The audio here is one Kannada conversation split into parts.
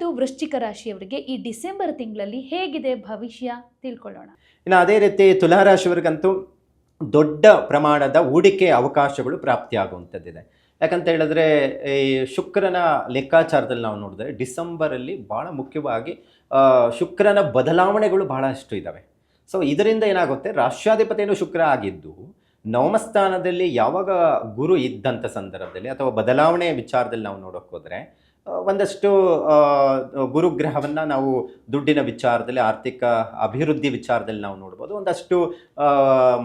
ಮತ್ತು ವೃಶ್ಚಿಕ ರಾಶಿಯವರಿಗೆ ಈ ಡಿಸೆಂಬರ್ ತಿಂಗಳಲ್ಲಿ ಹೇಗಿದೆ ಭವಿಷ್ಯ ತಿಳ್ಕೊಳ್ಳೋಣ. ಇನ್ನು ಅದೇ ರೀತಿ ತುಲಾರಾಶಿಯವರಿಗಂತೂ ದೊಡ್ಡ ಪ್ರಮಾಣದ ಹೂಡಿಕೆ ಅವಕಾಶಗಳು ಪ್ರಾಪ್ತಿಯಾಗುವಂಥದ್ದಿದೆ. ಯಾಕಂತ ಹೇಳಿದ್ರೆ ಈ ಶುಕ್ರನ ಲೆಕ್ಕಾಚಾರದಲ್ಲಿ ನಾವು ನೋಡಿದ್ರೆ ಡಿಸೆಂಬರಲ್ಲಿ ಭಾಳ ಮುಖ್ಯವಾಗಿ ಶುಕ್ರನ ಬದಲಾವಣೆಗಳು ಬಹಳಷ್ಟು ಇದ್ದಾವೆ ಸೊ, ಇದರಿಂದ ಏನಾಗುತ್ತೆ ರಾಷ್ಟ್ರಾಧಿಪತಿಯನ್ನು ಶುಕ್ರ ಆಗಿದ್ದು ನವಮಸ್ಥಾನದಲ್ಲಿ ಯಾವಾಗ ಗುರು ಇದ್ದಂಥ ಸಂದರ್ಭದಲ್ಲಿ ಅಥವಾ ಬದಲಾವಣೆ ವಿಚಾರದಲ್ಲಿ ನಾವು ನೋಡೋಕ್ಕೋದ್ರೆ ಒಂದಷ್ಟು ಗುರುಗ್ರಹವನ್ನು ನಾವು ದುಡ್ಡಿನ ವಿಚಾರದಲ್ಲಿ, ಆರ್ಥಿಕ ಅಭಿವೃದ್ಧಿ ವಿಚಾರದಲ್ಲಿ ನಾವು ನೋಡ್ಬೋದು. ಒಂದಷ್ಟು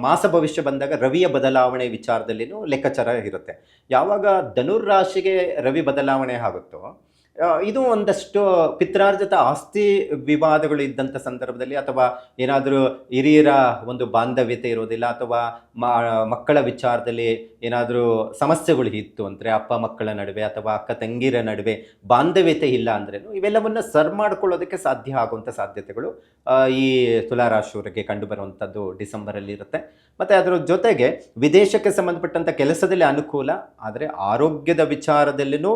ಮಾಸ ಭವಿಷ್ಯ ಬಂದಾಗ ರವಿಯ ಬದಲಾವಣೆ ವಿಚಾರದಲ್ಲಿನೂ ಲೆಕ್ಕಾಚಾರ ಇರುತ್ತೆ. ಯಾವಾಗ ಧನುರ್ ರಾಶಿಗೆ ರವಿ ಬದಲಾವಣೆ ಆಗುತ್ತೋ ಇದು ಒಂದಷ್ಟು ಪಿತ್ರಾರ್ಜಿತ ಆಸ್ತಿ ವಿವಾದಗಳು ಇದ್ದಂಥ ಸಂದರ್ಭದಲ್ಲಿ ಅಥವಾ ಏನಾದರೂ ಹಿರಿಯರ ಒಂದು ಬಾಂಧವ್ಯತೆ ಇರೋದಿಲ್ಲ ಅಥವಾ ಮಕ್ಕಳ ವಿಚಾರದಲ್ಲಿ ಏನಾದರೂ ಸಮಸ್ಯೆಗಳು ಇತ್ತು ಅಂದರೆ ಅಪ್ಪ ಮಕ್ಕಳ ನಡುವೆ ಅಥವಾ ಅಕ್ಕ ತಂಗಿರ ನಡುವೆ ಬಾಂಧವ್ಯತೆ ಇಲ್ಲ ಅಂದ್ರೇನು ಇವೆಲ್ಲವನ್ನು ಸರ್ ಮಾಡ್ಕೊಳ್ಳೋದಕ್ಕೆ ಸಾಧ್ಯ ಆಗುವಂಥ ಸಾಧ್ಯತೆಗಳು ಈ ತುಲಾರಾಶಿಯವರಿಗೆ ಕಂಡುಬರುವಂಥದ್ದು ಡಿಸೆಂಬರಲ್ಲಿ ಇರುತ್ತೆ. ಮತ್ತು ಅದರ ಜೊತೆಗೆ ವಿದೇಶಕ್ಕೆ ಸಂಬಂಧಪಟ್ಟಂಥ ಕೆಲಸದಲ್ಲಿ ಅನುಕೂಲ, ಆದರೆ ಆರೋಗ್ಯದ ವಿಚಾರದಲ್ಲಿನೂ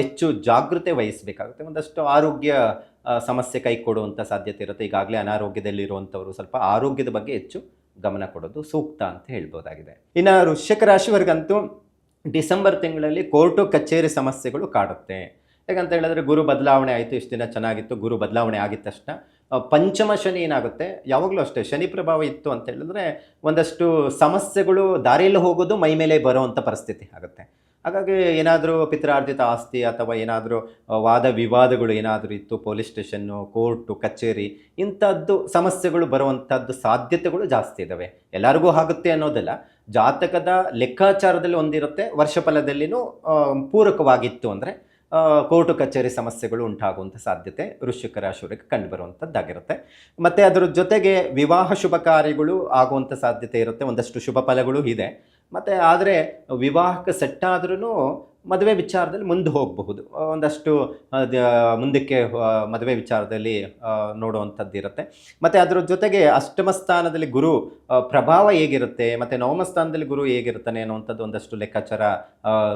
ಹೆಚ್ಚು ಜಾಗೃತೆ ವಹಿಸಬೇಕಾಗುತ್ತೆ. ಒಂದಷ್ಟು ಆರೋಗ್ಯ ಸಮಸ್ಯೆ ಕೈ ಕೊಡುವಂಥ ಸಾಧ್ಯತೆ ಇರುತ್ತೆ. ಈಗಾಗಲೇ ಅನಾರೋಗ್ಯದಲ್ಲಿರುವಂಥವರು ಸ್ವಲ್ಪ ಆರೋಗ್ಯದ ಬಗ್ಗೆ ಹೆಚ್ಚು ಗಮನ ಕೊಡೋದು ಸೂಕ್ತ ಅಂತ ಹೇಳ್ಬೋದಾಗಿದೆ. ಇನ್ನು ವೃಶ್ಚಿಕ ರಾಶಿಯವರಿಗಂತೂ ಡಿಸೆಂಬರ್ ತಿಂಗಳಲ್ಲಿ ಕೋರ್ಟು ಕಚೇರಿ ಸಮಸ್ಯೆಗಳು ಕಾಡುತ್ತೆ. ಯಾಕಂತ ಹೇಳಿದ್ರೆ ಗುರು ಬದಲಾವಣೆ ಆಯಿತು, ಇಷ್ಟು ದಿನ ಚೆನ್ನಾಗಿತ್ತು, ಗುರು ಬದಲಾವಣೆ ಆಗಿದ ತಕ್ಷಣ ಪಂಚಮ ಶನಿ ಏನಾಗುತ್ತೆ? ಯಾವಾಗಲೂ ಅಷ್ಟೇ ಶನಿ ಪ್ರಭಾವ ಇತ್ತು ಅಂತ ಹೇಳಿದ್ರೆ ಒಂದಷ್ಟು ಸಮಸ್ಯೆಗಳು ದಾರಿಯಲ್ಲಿ ಹೋಗೋದು ಮೈ ಮೇಲೆ ಬರುವಂಥ ಪರಿಸ್ಥಿತಿ ಆಗುತ್ತೆ. ಹಾಗಾಗಿ ಏನಾದರೂ ಪಿತ್ರಾರ್ಜಿತ ಆಸ್ತಿ ಅಥವಾ ಏನಾದರೂ ವಾದ ವಿವಾದಗಳು ಏನಾದರೂ ಇತ್ತು, ಪೊಲೀಸ್ ಸ್ಟೇಷನ್ನು, ಕೋರ್ಟು, ಕಚೇರಿ, ಇಂಥದ್ದು ಸಮಸ್ಯೆಗಳು ಬರುವಂಥದ್ದು ಸಾಧ್ಯತೆಗಳು ಜಾಸ್ತಿ ಇದ್ದಾವೆ ಎಲ್ಲರಿಗೂ ಆಗುತ್ತೆ ಅನ್ನೋದಲ್ಲ. ಜಾತಕದ ಲೆಕ್ಕಾಚಾರದಲ್ಲಿ ಒಂದಿರುತ್ತೆ, ವರ್ಷಫಲದಲ್ಲಿನೂ ಪೂರಕವಾಗಿತ್ತು ಅಂದರೆ ಕೋರ್ಟು ಕಚೇರಿ ಸಮಸ್ಯೆಗಳು ಉಂಟಾಗುವಂಥ ಸಾಧ್ಯತೆ ವೃಶ್ಚಿಕ ರಾಶಿಯವರಿಗೆ ಕಂಡುಬರುವಂಥದ್ದಾಗಿರುತ್ತೆ. ಮತ್ತು ಅದರ ಜೊತೆಗೆ ವಿವಾಹ ಶುಭ ಕಾರ್ಯಗಳು ಆಗುವಂಥ ಸಾಧ್ಯತೆ ಇರುತ್ತೆ, ಒಂದಷ್ಟು ಶುಭ ಫಲಗಳು ಇದೆ. ಮತ್ತು ಆದರೆ ವಿವಾಹಕ್ಕೆ ಸೆಟ್ ಆದ್ರೂ ಮದುವೆ ವಿಚಾರದಲ್ಲಿ ಮುಂದೆ ಹೋಗಬಹುದು. ಒಂದಷ್ಟು ಮುಂದಕ್ಕೆ ಮದುವೆ ವಿಚಾರದಲ್ಲಿ ನೋಡುವಂಥದ್ದು ಇರುತ್ತೆ. ಮತ್ತು ಅದರ ಜೊತೆಗೆ ಅಷ್ಟಮ ಸ್ಥಾನದಲ್ಲಿ ಗುರು ಪ್ರಭಾವ ಹೇಗಿರುತ್ತೆ, ಮತ್ತು ನವಮ ಸ್ಥಾನದಲ್ಲಿ ಗುರು ಹೇಗಿರ್ತಾನೆ ಅನ್ನುವಂಥದ್ದು ಒಂದಷ್ಟು ಲೆಕ್ಕಾಚಾರ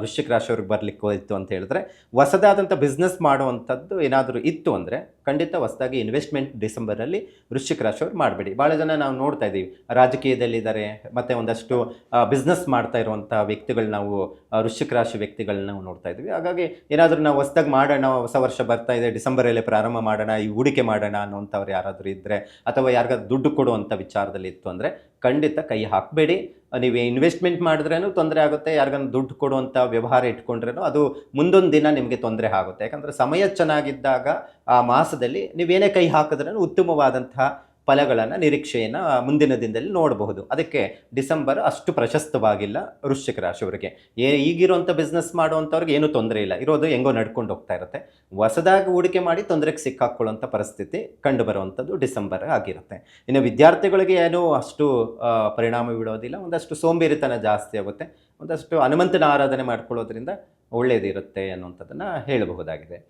ವೃಶ್ಚಿಕ ರಾಶಿಯವ್ರಿಗೆ ಬರಲಿಕ್ಕೆ ಹೋಯಿತು ಅಂತ ಹೇಳಿದ್ರೆ, ಹೊಸದಾದಂಥ ಬಿಸ್ನೆಸ್ ಮಾಡುವಂಥದ್ದು ಏನಾದರೂ ಇತ್ತು ಅಂದರೆ ಖಂಡಿತ ಹೊಸದಾಗಿ ಇನ್ವೆಸ್ಟ್ಮೆಂಟ್ ಡಿಸೆಂಬರಲ್ಲಿ ವೃಶ್ಚಿಕ ರಾಶಿಯವ್ರು ಮಾಡಬೇಡಿ. ಭಾಳ ಜನ ನಾವು ನೋಡ್ತಾ ಇದ್ದೀವಿ, ರಾಜಕೀಯದಲ್ಲಿದ್ದಾರೆ, ಮತ್ತು ಒಂದಷ್ಟು ಬಿಸ್ನೆಸ್ ಮಾಡ್ತಾ ಇರುವಂಥ ವ್ಯಕ್ತಿಗಳು ನಾವು ವೃಶ್ಚಿಕ ರಾಶಿ ವ್ಯಕ್ತಿಗಳನ್ನ ನಾವು ನೋಡ್ತಾ ಇದ್ವಿ. ಹಾಗಾಗಿ ಏನಾದರೂ ನಾವು ಹೊಸದಾಗಿ ಮಾಡೋಣ, ಹೊಸ ವರ್ಷ ಬರ್ತಾ ಇದೆ, ಡಿಸೆಂಬರಲ್ಲೇ ಪ್ರಾರಂಭ ಮಾಡೋಣ, ಈ ಹೂಡಿಕೆ ಮಾಡೋಣ ಅನ್ನೋಂಥವ್ರು ಯಾರಾದರೂ ಇದ್ದರೆ ಅಥವಾ ಯಾರಿಗಾದ್ರು ದುಡ್ಡು ಕೊಡುವಂಥ ವಿಚಾರದಲ್ಲಿ ಇತ್ತು ಅಂದರೆ ಖಂಡಿತ ಕೈ ಹಾಕಬೇಡಿ. ನೀವು ಇನ್ವೆಸ್ಟ್ಮೆಂಟ್ ಮಾಡಿದ್ರೇನು ತೊಂದರೆ ಆಗುತ್ತೆ ಯಾರಿಗಾನ ದುಡ್ಡು ಕೊಡುವಂಥ ವ್ಯವಹಾರ ಇಟ್ಕೊಂಡ್ರೇನು ಅದು ಮುಂದೊಂದು ದಿನ ನಿಮಗೆ ತೊಂದರೆ ಆಗುತ್ತೆ. ಯಾಕಂದರೆ ಸಮಯ ಚೆನ್ನಾಗಿದ್ದಾಗ ಆ ಮಾಸದಲ್ಲಿ ನೀವೇನೇ ಕೈ ಹಾಕಿದ್ರೂ ಉತ್ತಮವಾದಂತಹ ಫಲಗಳನ್ನು ನಿರೀಕ್ಷೆಯನ್ನು ಮುಂದಿನ ದಿನದಲ್ಲಿ ನೋಡಬಹುದು. ಅದಕ್ಕೆ ಡಿಸೆಂಬರ್ ಅಷ್ಟು ಪ್ರಶಸ್ತವಾಗಿಲ್ಲ ವೃಶ್ಚಿಕ ರಾಶಿಯವರಿಗೆ. ಏ ಈಗಿರುವಂಥ ಬಿಸ್ನೆಸ್ ಮಾಡುವಂಥವ್ರಿಗೆ ಏನೂ ತೊಂದರೆ ಇಲ್ಲ. ಇರೋದು ಹೆಂಗೋ ನಡ್ಕೊಂಡು ಹೋಗ್ತಾ ಇರುತ್ತೆ. ಹೊಸದಾಗಿ ಹೂಡಿಕೆ ಮಾಡಿ ತೊಂದರೆಗೆ ಸಿಕ್ಕಾಕ್ಕೊಳ್ಳುವಂಥ ಪರಿಸ್ಥಿತಿ ಕಂಡು ಬರುವಂಥದ್ದು ಡಿಸೆಂಬರ್ ಆಗಿರುತ್ತೆ. ಇನ್ನು ವಿದ್ಯಾರ್ಥಿಗಳಿಗೆ ಏನೂ ಅಷ್ಟು ಪರಿಣಾಮ ಬೀಳೋದಿಲ್ಲ. ಒಂದಷ್ಟು ಸೋಂಬೇರಿತನ ಜಾಸ್ತಿ ಆಗುತ್ತೆ. ಒಂದಷ್ಟು ಹನುಮಂತನ ಆರಾಧನೆ ಮಾಡ್ಕೊಳ್ಳೋದ್ರಿಂದ ಒಳ್ಳೆಯದಿರುತ್ತೆ ಅನ್ನುವಂಥದ್ದನ್ನು ಹೇಳಬಹುದಾಗಿದೆ.